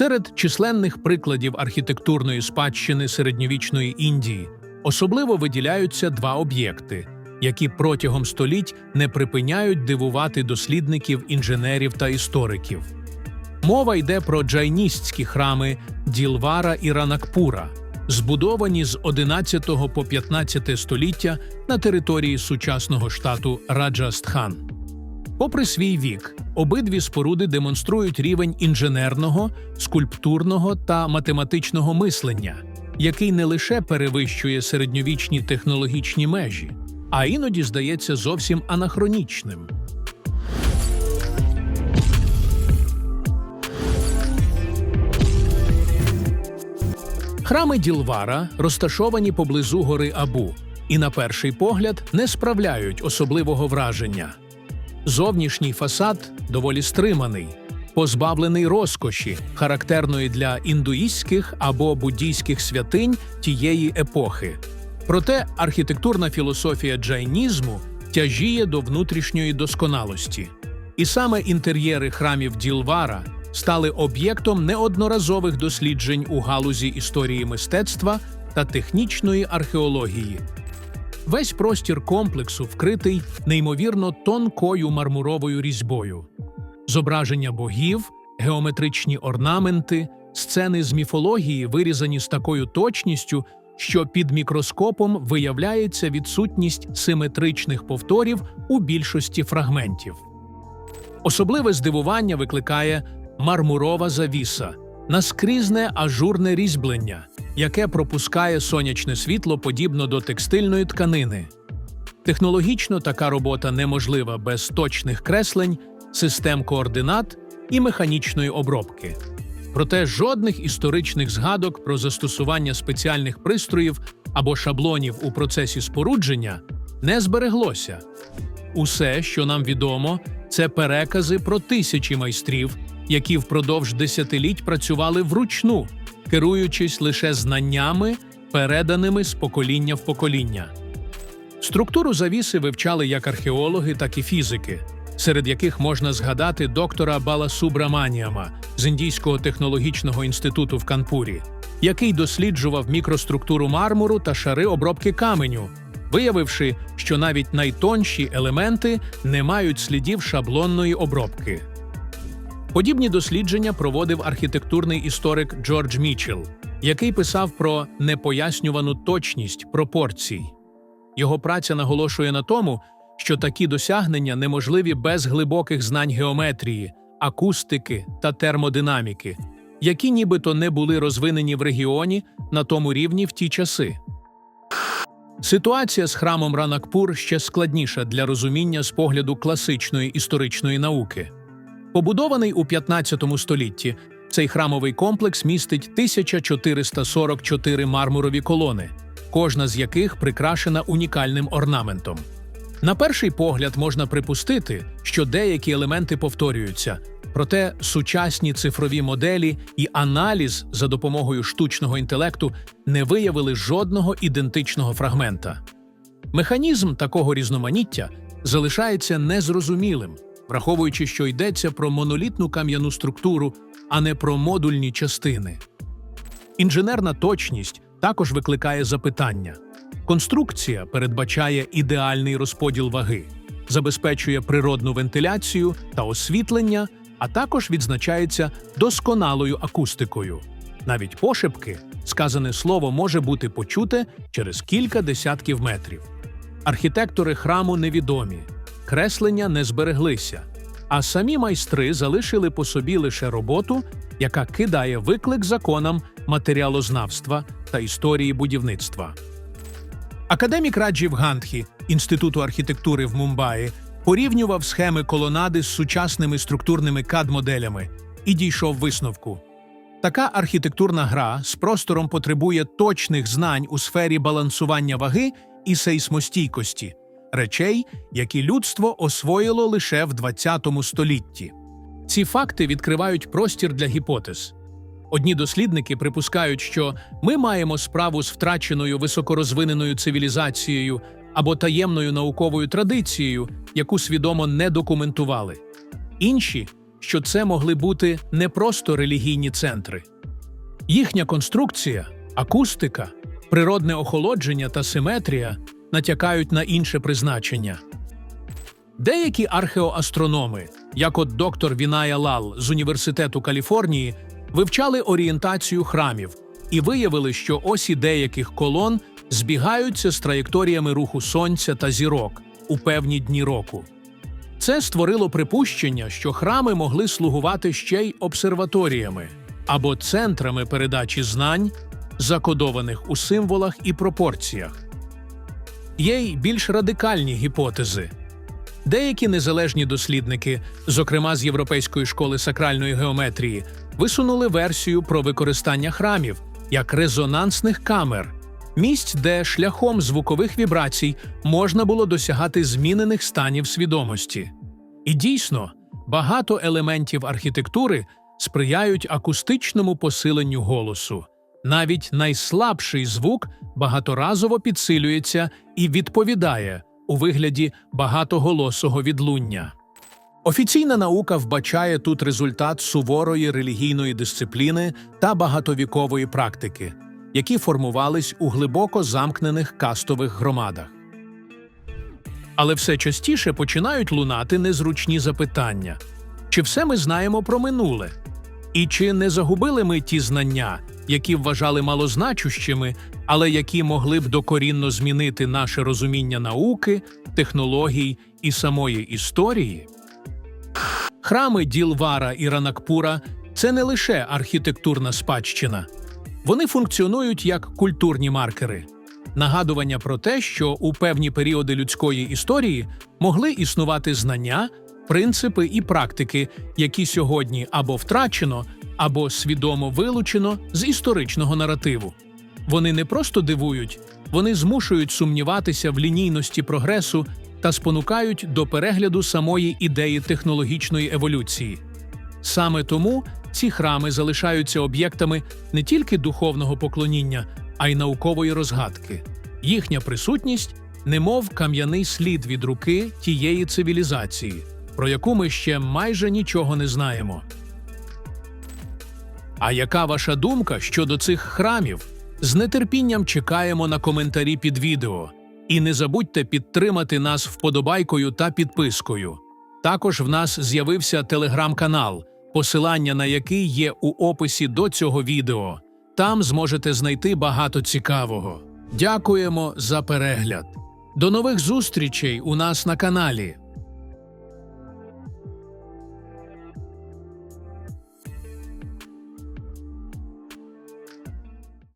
Серед численних прикладів архітектурної спадщини середньовічної Індії особливо виділяються два об'єкти, які протягом століть не припиняють дивувати дослідників, інженерів та істориків. Мова йде про джайністські храми Ділвара і Ранакпура, збудовані з 11 по 15 століття на території сучасного штату Раджастхан. Попри свій вік, обидві споруди демонструють рівень інженерного, скульптурного та математичного мислення, який не лише перевищує середньовічні технологічні межі, а іноді здається зовсім анахронічним. Храми Ділвара розташовані поблизу гори Абу і, на перший погляд, не справляють особливого враження. Зовнішній фасад доволі стриманий, позбавлений розкоші, характерної для індуїстських або буддійських святинь тієї епохи. Проте архітектурна філософія джайнізму тяжіє до внутрішньої досконалості. І саме інтер'єри храмів Ділвара стали об'єктом неодноразових досліджень у галузі історії мистецтва та технічної археології. Весь простір комплексу вкритий неймовірно тонкою мармуровою різьбою. Зображення богів, геометричні орнаменти, сцени з міфології вирізані з такою точністю, що під мікроскопом виявляється відсутність симетричних повторів у більшості фрагментів. Особливе здивування викликає мармурова завіса, наскрізне ажурне різьблення, яке пропускає сонячне світло подібно до текстильної тканини. Технологічно така робота неможлива без точних креслень, систем координат і механічної обробки. Проте жодних історичних згадок про застосування спеціальних пристроїв або шаблонів у процесі спорудження не збереглося. Усе, що нам відомо, це перекази про тисячі майстрів, які впродовж десятиліть працювали вручну, керуючись лише знаннями, переданими з покоління в покоління. Структуру завіси вивчали як археологи, так і фізики, серед яких можна згадати доктора Бала Субраманіама з Індійського технологічного інституту в Канпурі, який досліджував мікроструктуру мармуру та шари обробки каменю, виявивши, що навіть найтонші елементи не мають слідів шаблонної обробки. Подібні дослідження проводив архітектурний історик Джордж Мічел, який писав про непояснювану точність пропорцій. Його праця наголошує на тому, що такі досягнення неможливі без глибоких знань геометрії, акустики та термодинаміки, які нібито не були розвинені в регіоні на тому рівні в ті часи. Ситуація з храмом Ранакпур ще складніша для розуміння з погляду класичної історичної науки. Побудований у 15 столітті, цей храмовий комплекс містить 1444 мармурові колони, кожна з яких прикрашена унікальним орнаментом. На перший погляд можна припустити, що деякі елементи повторюються, проте сучасні цифрові моделі і аналіз за допомогою штучного інтелекту не виявили жодного ідентичного фрагмента. Механізм такого різноманіття залишається незрозумілим, враховуючи, що йдеться про монолітну кам'яну структуру, а не про модульні частини. Інженерна точність також викликає запитання. Конструкція передбачає ідеальний розподіл ваги, забезпечує природну вентиляцію та освітлення, а також відзначається досконалою акустикою. Навіть пошепки, сказане слово може бути почуте через кілька десятків метрів. Архітектори храму невідомі, креслення не збереглися, а самі майстри залишили по собі лише роботу, яка кидає виклик законам матеріалознавства та історії будівництва. Академік Раджів Гандхі Інституту архітектури в Мумбаї порівнював схеми колонади з сучасними структурними CAD-моделями і дійшов висновку. Така архітектурна гра з простором потребує точних знань у сфері балансування ваги і сейсмостійкості, речей, які людство освоїло лише в ХХ столітті. Ці факти відкривають простір для гіпотез. Одні дослідники припускають, що ми маємо справу з втраченою високорозвиненою цивілізацією або таємною науковою традицією, яку свідомо не документували. Інші що це могли бути не просто релігійні центри. Їхня конструкція, акустика, природне охолодження та симетрія натякають на інше призначення. Деякі археоастрономи, як от доктор Віная Лал з Університету Каліфорнії, вивчали орієнтацію храмів і виявили, що осі деяких колон збігаються з траєкторіями руху сонця та зірок у певні дні року. Це створило припущення, що храми могли слугувати ще й обсерваторіями або центрами передачі знань, закодованих у символах і пропорціях. Є й більш радикальні гіпотези. Деякі незалежні дослідники, зокрема з Європейської школи сакральної геометрії, висунули версію про використання храмів як резонансних камер, місць, де шляхом звукових вібрацій можна було досягати змінених станів свідомості. І дійсно, багато елементів архітектури сприяють акустичному посиленню голосу. Навіть найслабший звук багаторазово підсилюється і відповідає у вигляді багатоголосого відлуння. Офіційна наука вбачає тут результат суворої релігійної дисципліни та багатовікової практики, які формувались у глибоко замкнених кастових громадах. Але все частіше починають лунати незручні запитання: чи все ми знаємо про минуле? І чи не загубили ми ті знання, які вважали малозначущими, але які могли б докорінно змінити наше розуміння науки, технологій і самої історії? Храми Ділвара і Ранакпура це не лише архітектурна спадщина, вони функціонують як культурні маркери, нагадування про те, що у певні періоди людської історії могли існувати знання, принципи і практики, які сьогодні або втрачено, або свідомо вилучено з історичного наративу. Вони не просто дивують, вони змушують сумніватися в лінійності прогресу та спонукають до перегляду самої ідеї технологічної еволюції. Саме тому ці храми залишаються об'єктами не тільки духовного поклоніння, а й наукової розгадки. Їхня присутність немов кам'яний слід від руки тієї цивілізації, про яку ми ще майже нічого не знаємо. А яка ваша думка щодо цих храмів? З нетерпінням чекаємо на коментарі під відео. І не забудьте підтримати нас вподобайкою та підпискою. Також в нас з'явився телеграм-канал, посилання на який є у описі до цього відео. Там зможете знайти багато цікавого. Дякуємо за перегляд. До нових зустрічей у нас на каналі.